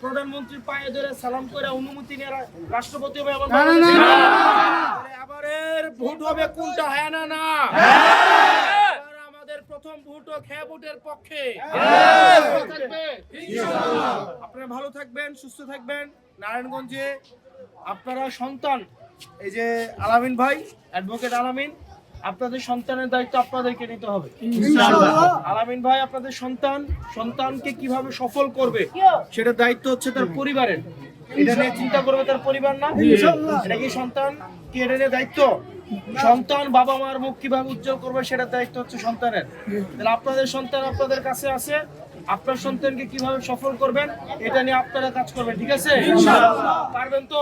প্রধানমন্ত্রীর পায়ে ধরে সালাম করে অনুমতি নিয়ে রাষ্ট্রপতি হবে এবারের ভোট হবে কোনটা? হ্যাঁ না না। এবার আমাদের প্রথম ভোট হোক হ্যাঁ ভোটের পক্ষে? আপনারা ভালো থাকবেন সুস্থ থাকবেন। নারায়ণগঞ্জে আপনারা সন্তান। এই যে আলামিন ভাই অ্যাডভোকেট আলামিন আপনাদের সন্তানের দায়িত্ব আপনাদেরকে নিতে হবে। আলামিন ভাই আপনাদের সন্তান সন্তানকে কীভাবে সফল করবে সেটা দায়িত্ব হচ্ছে তার পরিবারের। এটা নিয়ে চিন্তা করবে তার পরিবার না। এটা কি সন্তান? কি এটা নিয়ে দায়িত্ব? সন্তান বাবা মার মুখ কীভাবে উজ্জ্বল করবে সেটার দায়িত্ব হচ্ছে সন্তানের। তাহলে আপনাদের সন্তান আপনাদের কাছে আছে আপনার সন্তানকে কীভাবে সফল করবেন এটা নিয়ে আপনারা কাজ করবেন ঠিক আছে? পারবেন তো?